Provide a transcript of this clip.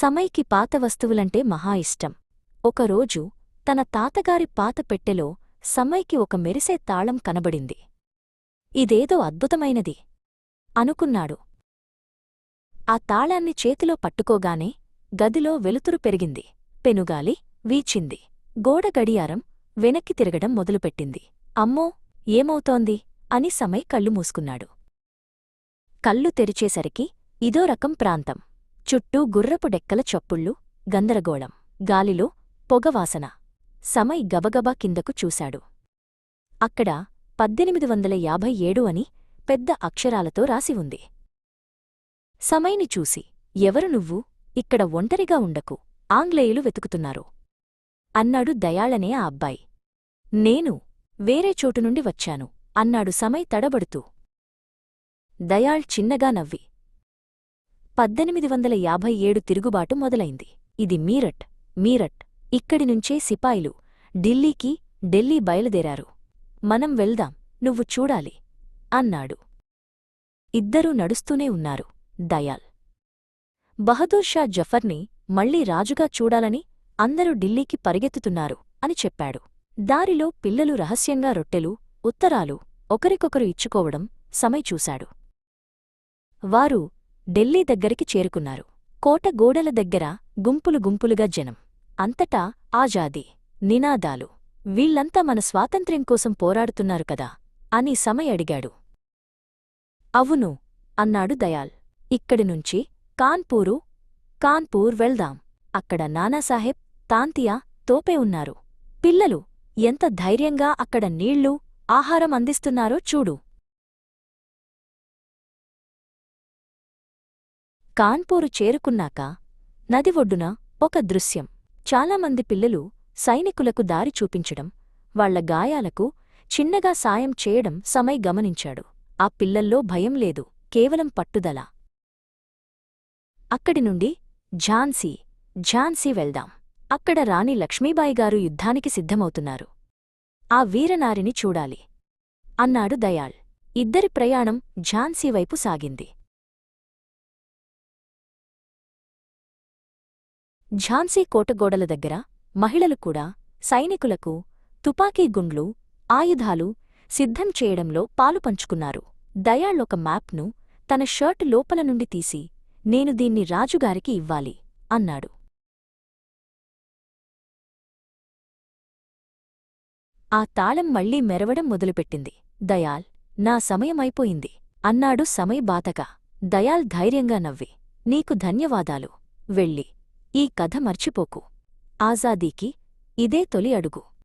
సమయ్కి పాత వస్తువులంటే మహా ఇష్టం. ఒకరోజు తన తాతగారి పాత పెట్టెలో సమయ్కి ఒక మెరిసే తాళం కనబడింది. ఇదేదో అద్భుతమైనది అనుకున్నాడు. ఆ తాళాన్ని చేతిలో పట్టుకోగానే గదిలో వెలుతురు పెరిగింది. పెనుగాలి వీచింది. గోడ గడియారం వెనక్కి తిరగడం మొదలుపెట్టింది. అమ్మో ఏమవుతోంది? అని సమయ్ కళ్ళు మూసుకున్నాడు. కళ్ళు తెరిచేసరికి ఇదో రకం ప్రాంతం. చుట్టూ గుర్రపు డెక్కల చప్పుళ్ళు గందరగోళం గాలిలో పొగవాసన సమయ్ గబగబా కిందకు చూశాడు. అక్కడ పద్దెనిమిది వందల యాభై ఏడు అని పెద్ద అక్షరాలతో రాసి ఉంది. సమయ్ని చూసి ఎవరు నువ్వు? ఇక్కడ ఒంటరిగా ఉండకు ఆంగ్లేయులు వెతుకుతున్నారు. అన్నాడు దయాళనే ఆ అబ్బాయి. నేను వేరే చోటు నుండి వచ్చాను అన్నాడు సమయ్ తడబడుతూ. దయాళ్ చిన్నగా నవ్వి పద్దెనిమిది వందల యాభై ఏడు తిరుగుబాటు మొదలైంది. ఇది మీరట్ మీరట్ ఇక్కడి నుంచే సిపాయిలు ఢిల్లీకి ఢిల్లీ బయలుదేరారు. మనం వెళ్దాం నువ్వు చూడాలి అన్నాడు. ఇద్దరూ నడుస్తూనే ఉన్నారు దయాల్. బహదూర్ షా జఫర్ని మళ్ళీ రాజుగా చూడాలని అందరూ ఢిల్లీకి పరిగెత్తుతున్నారు అని చెప్పాడు. దారిలో పిల్లలు రహస్యంగా రొట్టెలు ఉత్తరాలు ఒకరికొకరు ఇచ్చుకోవడం సమయ్ చూశాడు వారు ఢిల్లీ దగ్గరికి చేరుకున్నారు. కోట గోడల దగ్గర గుంపులు గుంపులుగా జనం. అంతటా ఆజాదీ నినాదాలు. వీళ్ళంతా మన స్వాతంత్ర్యం కోసం పోరాడుతున్నారు కదా అని సమయ్ అడిగాడు. అవును అన్నాడు దయాల్. ఇక్కడి నుంచి కాన్పూరు కాన్పూర్ వెళ్దాం. అక్కడ నానాసాహెబ్ తాంతియా తోపే ఉన్నారు. పిల్లలు ఎంత ధైర్యంగా అక్కడ నీళ్ళు ఆహారం అందిస్తున్నారో చూడు. కాన్పూరు చేరుకున్నాక నది ఒడ్డున ఒక దృశ్యం. చాలామంది పిల్లలు సైనికులకు దారి చూపించడం వాళ్ళ గాయాలకు చిన్నగా సాయం చేయడం సమయ్ గమనించాడు. ఆ పిల్లల్లో భయం లేదు కేవలం పట్టుదల. అక్కడి నుండి ఝాన్సీ ఝాన్సీ వెళ్దాం. అక్కడ రాణి లక్ష్మీబాయిగారు యుద్ధానికి సిద్ధమవుతున్నారు. ఆ వీరనారిని చూడాలి. అన్నాడు దయాళ్. ఇద్దరి ప్రయాణం ఝాన్సీ వైపు సాగింది. ఝాన్సీ కోటగోడల దగ్గర మహిళలు కూడా సైనికులకు తుపాకీ గుండ్లు ఆయుధాలు సిద్ధం చేయడంలో పాలు పంచుకున్నారు. దయాళ్ ఒక మ్యాప్ను తన షర్ట్ లోపల నుండి తీసి నేను దీన్ని రాజుగారికి ఇవ్వాలి అన్నాడు. ఆ తాళం మళ్ళీ మెరవడం మొదలుపెట్టింది. దయాల్ నా సమయమైపోయింది అన్నాడు సమయ్ బాతగా దయాల్ ధైర్యంగా నవ్వి నీకు ధన్యవాదాలు. వెళ్ళి ఈ కథ మర్చిపోకు. ఆజాదీకి ఇదే తొలి అడుగు.